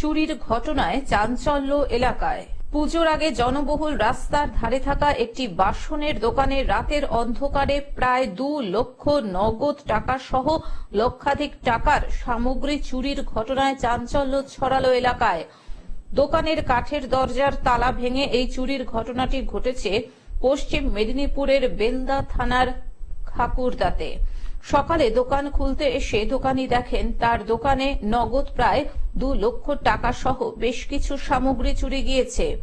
চুরির ঘটনায় চাঞ্চল্য এলাকায়। পুজোর আগে জনবহুল রাস্তার ধারে থাকা একটি বাসনের দোকানে রাতের অন্ধকারে প্রায় দু লক্ষ নগদ টাকা সহ লক্ষাধিক টাকার সামগ্রী চুরির ঘটনায় চাঞ্চল্য ছড়ালো এলাকায়। দোকানের কাঠের দরজার তালা ভেঙে এই চুরির ঘটনাটি ঘটেছে পশ্চিম মেদিনীপুরের বেলদা থানার খাকুরদাতে। সকালে দোকান খুলতে এসে দোকানি দেখেন, তার দোকানে নগদ প্রায় দু লক্ষ টাকা সহ বেশ কিছু সামগ্রী চুরি গিয়েছে।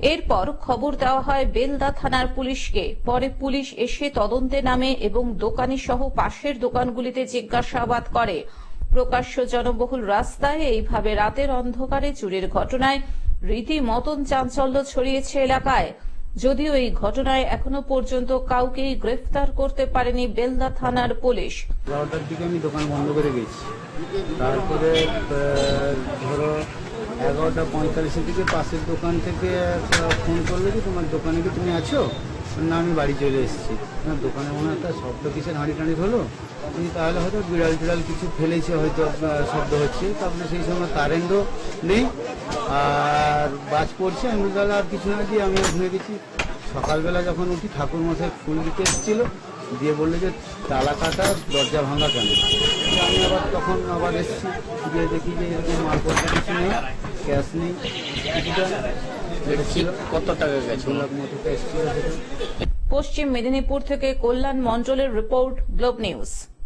এরপর খবর দেওয়া হয় বেলদা থানার পুলিশকে। পরে পুলিশ এসে তদন্তে নামে এবং দোকানি সহ পাশের দোকানগুলিতে জিজ্ঞাসাবাদ করে। প্রকাশ্য জনবহুল রাস্তায় এইভাবে রাতের অন্ধকারে চুরির ঘটনায় রীতিমতন চাঞ্চল্য ছড়িয়েছে এলাকায়। যদিও এই ঘটনায় এখনও পর্যন্ত কাউকেই গ্রেফতার করতে পারেনি বেলদা থানার পুলিশ। এগারোটার দিকে আমি দোকান বন্ধ করে গেছি। তারপরে ধরো, এগারোটা পঁয়তাল্লিশের দিকে পাশের দোকান থেকে ফোন করল যে, তোমার দোকানে কি তুমি আছো? না, আমি বাড়ি চলে এসেছি। না দোকানে মনে একটা শব্দ কিসের হাঁড়ি টাঁড়ি হলো আমি তাহলে হয়তো বিড়াল টিড়াল কিছু ফেলেছে, হয়তো শব্দ হচ্ছে। তারপরে সেই সময় কারেন্টও নেই। আর বাজ পড়ছে আমি তাহলে আর কিছু না দিয়ে আমি ঘুমিয়ে গেছি। সকালবেলা যখন উঠি ঠাকুর মশাই ফুল দিতে এসেছিল দিয়ে বলল যে তালা কাটা দরজা ভাঙা কেন? আমি আবার তখন আবার এসেছি দিয়ে দেখি যে এরকম মালপত্র কিছু নেই ক্যাশ নেই কিছুটা কত টাকা গেছে? মতো ক্যাশ ছিল পশ্চিম মেদিনীপুর থেকে কল্যাণ মন্ডলের রিপোর্ট গ্লোব নিউজ।